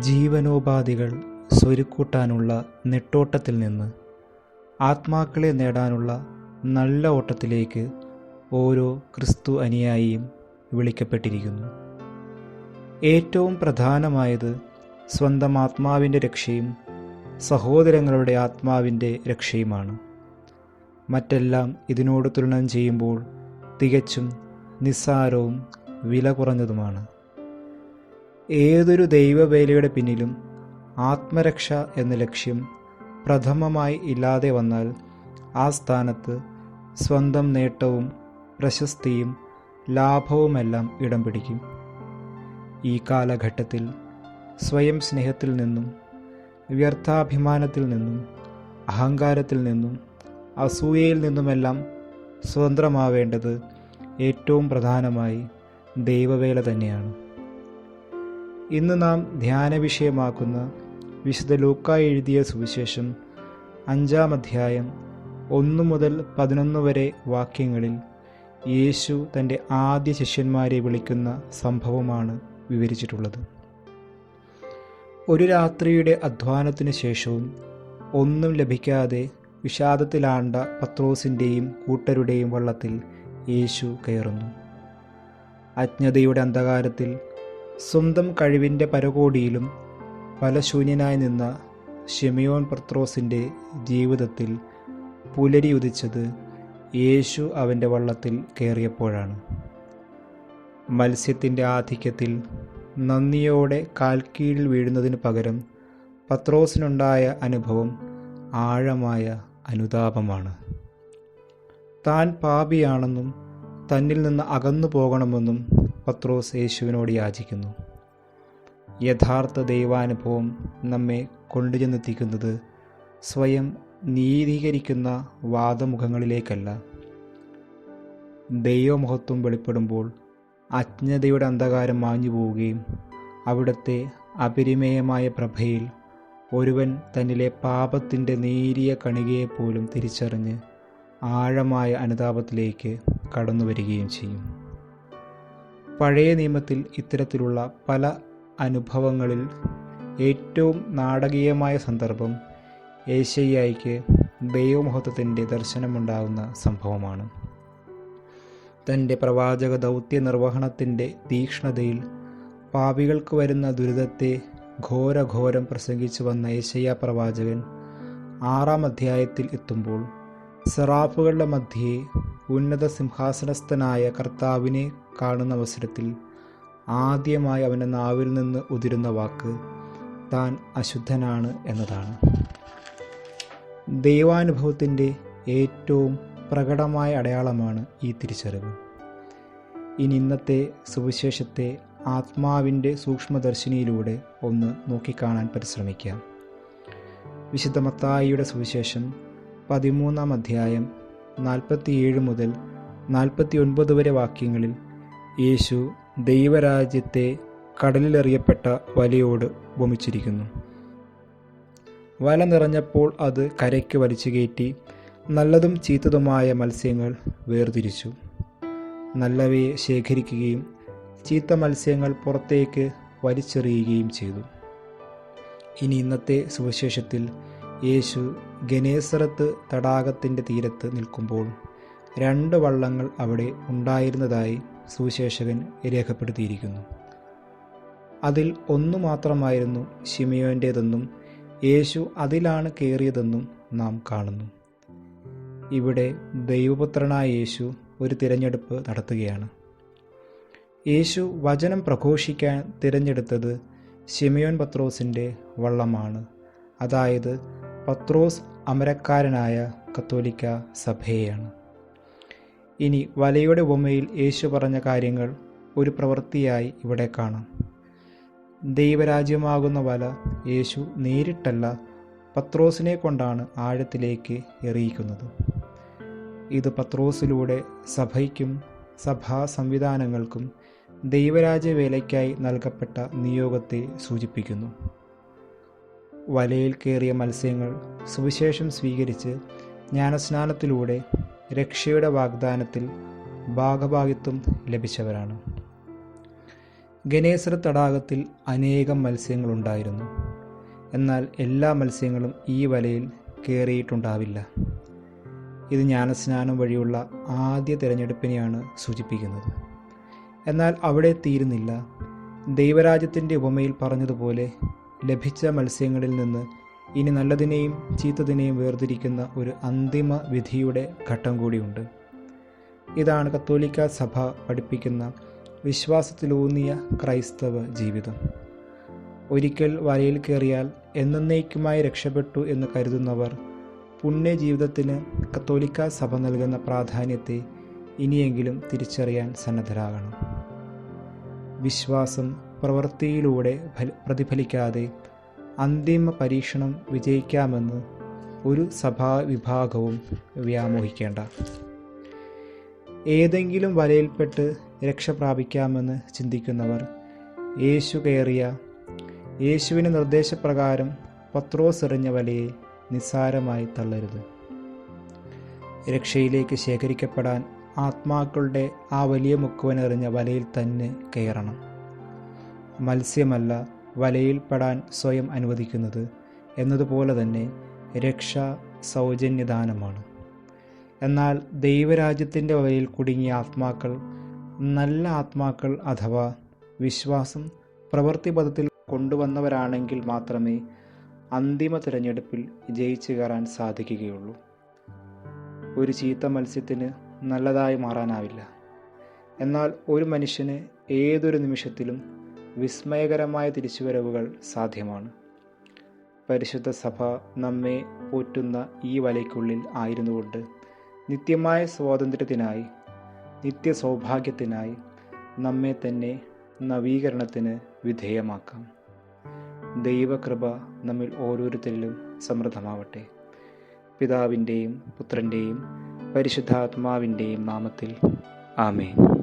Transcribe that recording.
ജീവനോപാധികൾ സ്വരുക്കൂട്ടാനുള്ള നെട്ടോട്ടത്തിൽ നിന്ന് ആത്മാക്കളെ നേടാനുള്ള നല്ല ഓട്ടത്തിലേക്ക് ഓരോ ക്രിസ്തു അനുയായിയും വിളിക്കപ്പെട്ടിരിക്കുന്നു. ഏറ്റവും പ്രധാനമായത് സ്വന്തം ആത്മാവിന്റെ രക്ഷയും സഹോദരങ്ങളുടെ ആത്മാവിന്റെ രക്ഷയുമാണ്. മറ്റെല്ലാം ഇതിനോട് തുലനം ചെയ്യുമ്പോൾ തികച്ചും നിസ്സാരവും വില കുറഞ്ഞതുമാണ് ഏതൊരു ദൈവവേലയുടെ പിന്നിലും ആത്മരക്ഷ എന്ന ലക്ഷ്യം പ്രഥമമായി ഇല്ലാതെ വന്നാൽ ആ സ്ഥാനത്ത് സ്വന്തം നേട്ടവും പ്രശസ്തിയും ലാഭവുമെല്ലാം ഇടം പിടിക്കും. ഈ കാലഘട്ടത്തിൽ സ്വയം സ്നേഹത്തിൽ നിന്നും വ്യർത്ഥാഭിമാനത്തിൽ നിന്നും അഹങ്കാരത്തിൽ നിന്നും അസൂയയിൽ നിന്നുമെല്ലാം സ്വതന്ത്രമാവേണ്ടത് ഏറ്റവും പ്രധാനമായി ദൈവവേല തന്നെയാണ്. ഇന്ന് നാം ധ്യാന വിഷയമാക്കുന്ന വിശുദ്ധ ലൂക്ക എഴുതിയ സുവിശേഷം അഞ്ചാം അധ്യായം ഒന്നു മുതൽ പതിനൊന്ന് വരെ വാക്യങ്ങളിൽ യേശു തന്റെ ആദ്യ ശിഷ്യന്മാരെ വിളിക്കുന്ന സംഭവമാണ് വിവരിച്ചിട്ടുള്ളത്. ഒരു രാത്രിയുടെ അധ്വാനത്തിന് ശേഷവും ഒന്നും ലഭിക്കാതെ വിഷാദത്തിലാണ്ട പത്രോസിന്റെയും കൂട്ടരുടെയും വള്ളത്തിൽ യേശു കയറുന്നു. അജ്ഞതയുടെ അന്ധകാരത്തിൽ സ്വന്തം കഴിവിന്റെ പരകോടിയിലും ഫലശൂന്യനായി നിന്ന ഷെമിയോൻ പത്രോസിന്റെ ജീവിതത്തിൽ പുലരി ഉദിച്ചത് യേശു അവന്റെ വള്ളത്തിൽ കയറിയപ്പോഴാണ്. മത്സ്യത്തിന്റെ ആധിക്യത്തിൽ നന്ദിയോടെ കാൽക്കീഴിൽ വീഴുന്നതിന് പകരം പത്രോസിനുണ്ടായ അനുഭവം ആഴമായ അനുതാപമാണ്. താൻ പാപിയാണെന്നും തന്നിൽ നിന്ന് അകന്നു പോകണമെന്നും പത്രോസ് യേശുവിനോട് യാചിക്കുന്നു. യഥാർത്ഥ ദൈവാനുഭവം നമ്മെ കൊണ്ടുചെന്നെത്തിക്കുന്നത് സ്വയം നീതീകരിക്കുന്ന വാദമുഖങ്ങളിലേക്കല്ല. ദൈവമഹത്വം വെളിപ്പെടുമ്പോൾ അജ്ഞതയുടെ അന്ധകാരം മാഞ്ഞു പോവുകയും അവിടുത്തെ അപരിമേയമായ പ്രഭയിൽ ഒരുവൻ തന്നിലെ പാപത്തിന്റെ നേരിയ കണികയെപ്പോലും തിരിച്ചറിഞ്ഞ് ആഴമായ അനുതാപത്തിലേക്ക് കടന്നു വരികയും ചെയ്യും. പഴയ നിയമത്തിൽ ഇത്തരത്തിലുള്ള പല അനുഭവങ്ങളിൽ ഏറ്റവും നാടകീയമായ സന്ദർഭം ഏശയ്യായിക്ക് ദൈവമഹത്വത്തിന്റെ ദർശനമുണ്ടാകുന്ന സംഭവമാണ്. തന്റെ പ്രവാചക ദൗത്യ നിർവഹണത്തിന്റെ തീക്ഷ്ണതയിൽ പാപികൾക്ക് വരുന്ന ദുരിതത്തെ ഘോരഘോരം പ്രസംഗിച്ചു വന്ന ഏശയ്യ പ്രവാചകൻ ആറാം അധ്യായത്തിൽ എത്തുമ്പോൾ സെറാഫുകളുടെ മധ്യേ ഉന്നത സിംഹാസനസ്ഥനായ കർത്താവിനെ കാണുന്ന അവസരത്തിൽ ആദ്യമായി അവന്റെ നാവിൽ നിന്ന് ഉതിരുന്ന വാക്ക് താൻ അശുദ്ധനാണ് എന്നതാണ്. ദൈവാനുഭവത്തിന്റെ ഏറ്റവും പ്രകടമായ അടയാളമാണ് ഈ തിരിച്ചറിവ്. ഇനി ഇന്നത്തെ സുവിശേഷത്തെ ആത്മാവിന്റെ സൂക്ഷ്മദർശിനിയിലൂടെ ഒന്ന് നോക്കിക്കാണാൻ പരിശ്രമിക്കാം. വിശുദ്ധ മത്തായിയുടെ സുവിശേഷം പതിമൂന്നാം അധ്യായം നാൽപ്പത്തിയേഴ് മുതൽ നാൽപ്പത്തി ഒൻപത് വരെ വാക്യങ്ങളിൽ യേശു ദൈവരാജ്യത്തെ കടലിലെറിയപ്പെട്ട വലയോട് ഉപമിച്ചിരിക്കുന്നു. വല നിറഞ്ഞപ്പോൾ അത് കരയ്ക്ക് വലിച്ചു കയറ്റി നല്ലതും ചീത്തതുമായ മത്സ്യങ്ങൾ വേർതിരിച്ചു. നല്ലവയെ ശേഖരിക്കുകയും ചീത്ത മത്സ്യങ്ങൾ പുറത്തേക്ക് വലിച്ചെറിയുകയും ചെയ്തു. ഇനി ഇന്നത്തെ സുവിശേഷത്തിൽ യേശു ഗനേസറത്ത് തടാകത്തിന്റെ തീരത്ത് നിൽക്കുമ്പോൾ രണ്ട് വള്ളങ്ങൾ അവിടെ ഉണ്ടായിരുന്നതായി സുവിശേഷകൻ രേഖപ്പെടുത്തിയിരിക്കുന്നു. അതിൽ ഒന്നു മാത്രമായിരുന്നു ഷിമിയോന്റേതെന്നും യേശു അതിലാണ് കയറിയതെന്നും നാം കാണുന്നു. ഇവിടെ ദൈവപുത്രനായ യേശു ഒരു തിരഞ്ഞെടുപ്പ് നടത്തുകയാണ്. യേശു വചനം പ്രഘോഷിക്കാൻ തിരഞ്ഞെടുത്തത് ഷിമിയോൻ പത്രോസിന്റെ വള്ളമാണ്. അതായത് പത്രോസ് അമരക്കാരനായ കത്തോലിക്ക സഭയെയാണ്. ഇനി വലയുടെ ഉപമയിൽ യേശു പറഞ്ഞ കാര്യങ്ങൾ ഒരു പ്രവൃത്തിയായി ഇവിടെ കാണാം. ദൈവരാജ്യമാകുന്ന വല യേശു നേരിട്ടല്ല പത്രോസിനെ കൊണ്ടാണ് ആഴത്തിലേക്ക് എറിയിക്കുന്നത്. ഇത് പത്രോസിലൂടെ സഭയ്ക്കും സഭാ സംവിധാനങ്ങൾക്കും ദൈവരാജ്യവേലയ്ക്കായി നൽകപ്പെട്ട നിയോഗത്തെ സൂചിപ്പിക്കുന്നു. വലയിൽ കയറിയ മത്സ്യങ്ങൾ സുവിശേഷം സ്വീകരിച്ച് ജ്ഞാനസ്നാനത്തിലൂടെ രക്ഷയുടെ വാഗ്ദാനത്തിൽ ഭാഗഭാഗിത്വം ലഭിച്ചവരാണ്. ഗണേശ്വര തടാകത്തിൽ അനേകം മത്സ്യങ്ങളുണ്ടായിരുന്നു. എന്നാൽ എല്ലാ മത്സ്യങ്ങളും ഈ വലയിൽ കയറിയിട്ടുണ്ടാവില്ല. ഇത് ജ്ഞാനസ്നാനം വഴിയുള്ള ആദ്യ തിരഞ്ഞെടുപ്പിനെയാണ് സൂചിപ്പിക്കുന്നത്. എന്നാൽ അവിടെ തീരുന്നില്ല. ദൈവരാജ്യത്തിന്റെ ഉപമയിൽ പറഞ്ഞതുപോലെ ലഭിച്ച മത്സ്യങ്ങളിൽ നിന്ന് ഇനി നല്ലതിനെയും ചീത്തതിനെയും വേർതിരിക്കുന്ന ഒരു അന്തിമ വിധിയുടെ ഘട്ടം കൂടിയുണ്ട്. ഇതാണ് കത്തോലിക്ക സഭ പഠിപ്പിക്കുന്ന വിശ്വാസത്തിലൂന്നിയ ക്രൈസ്തവ ജീവിതം. ഒരിക്കൽ വലയിൽ കയറിയാൽ എന്നേക്കുമായി രക്ഷപ്പെട്ടു എന്ന് കരുതുന്നവർ പുണ്യ ജീവിതത്തിന് കത്തോലിക്ക സഭ നൽകുന്ന പ്രാധാന്യത്തെ ഇനിയെങ്കിലും തിരിച്ചറിയാൻ സന്നദ്ധരാകണം. വിശ്വാസം പ്രവൃത്തിയിലൂടെ പ്രതിഫലിക്കാതെ അന്തിമ പരീക്ഷണം വിജയിക്കാമെന്ന് ഒരു സഭാ വിഭാഗവും വ്യാമോഹിക്കേണ്ട. ഏതെങ്കിലും വലയിൽപ്പെട്ട് രക്ഷ പ്രാപിക്കാമെന്ന് ചിന്തിക്കുന്നവർ യേശു കയറിയ യേശുവിന്റെ നിർദ്ദേശപ്രകാരം പത്രോസ് എറിഞ്ഞ വലയെ നിസ്സാരമായി തള്ളരുത്. രക്ഷയിലേക്ക് ശേഖരിക്കപ്പെടാൻ ആത്മാക്കളുടെ ആ വലിയ മുക്കുവനെറിഞ്ഞ വലയിൽ തന്നെ കയറണം. മത്സ്യമല്ല വലയിൽപ്പെടാൻ സ്വയം അനുവദിക്കുന്നത് എന്നതുപോലെ തന്നെ രക്ഷ സൗജന്യദാനമാണ്. എന്നാൽ ദൈവരാജ്യത്തിന്റെ വലയിൽ കുടുങ്ങിയ ആത്മാക്കൾ നല്ല ആത്മാക്കൾ അഥവാ വിശ്വാസം പ്രവൃത്തിപഥത്തിൽ കൊണ്ടുവന്നവരാണെങ്കിൽ മാത്രമേ അന്തിമ തിരഞ്ഞെടുപ്പിൽ ജയിച്ചു കയറാൻ സാധിക്കുകയുള്ളൂ. ഒരു ചീത്ത മത്സ്യത്തിന് നല്ലതായി മാറാനാവില്ല. എന്നാൽ ഒരു മനുഷ്യന് ഏതൊരു നിമിഷത്തിലും വിസ്മയകരമായ തിരിച്ചുവരവുകൾ സാധ്യമാണ്. പരിശുദ്ധ സഭ നമ്മെ പോറ്റുന്ന ഈ വലയ്ക്കുള്ളിൽ ആയിരുന്നുകൊണ്ട് നിത്യമായ സ്വാതന്ത്ര്യത്തിനായി നിത്യ സൗഭാഗ്യത്തിനായി നമ്മെ തന്നെ നവീകരണത്തിന് വിധേയമാക്കാം. ദൈവകൃപ നമ്മിൽ ഓരോരുത്തരിലും സമൃദ്ധമാവട്ടെ. പിതാവിന്റെയും പുത്രന്റെയും പരിശുദ്ധാത്മാവിന്റെയും നാമത്തിൽ ആമേൻ.